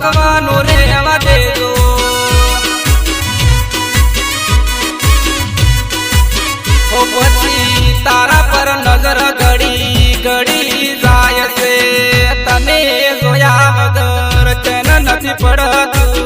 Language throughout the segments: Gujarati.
પાકવાનું રહેવા દેજો. પછી તારા પર નજર ઘડી ઘડી જાય છે. તને જોયા વગર ચેન નથી પડતું.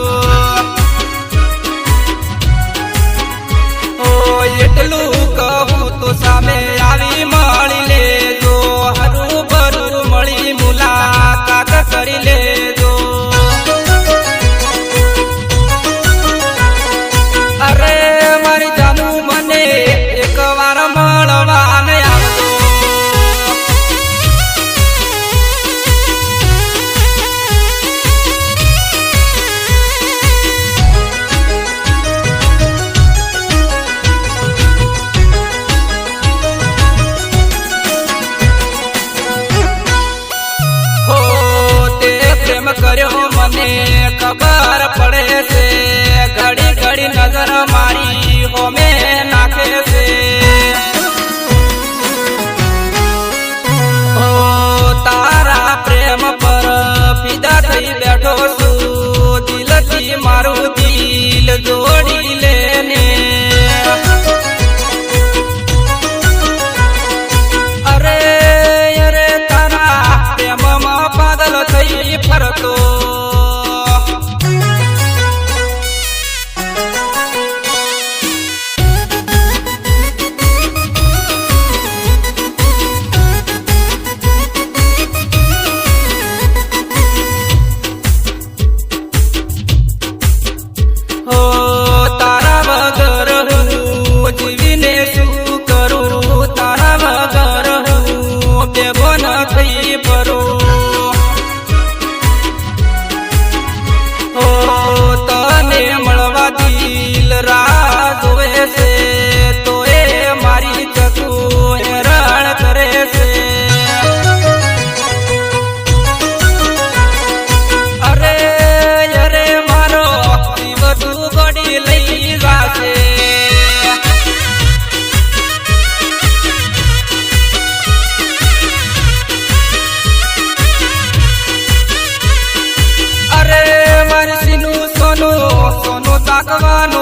કર્યો મને ખબર પડે છે. ಸಾಕವಾನೋ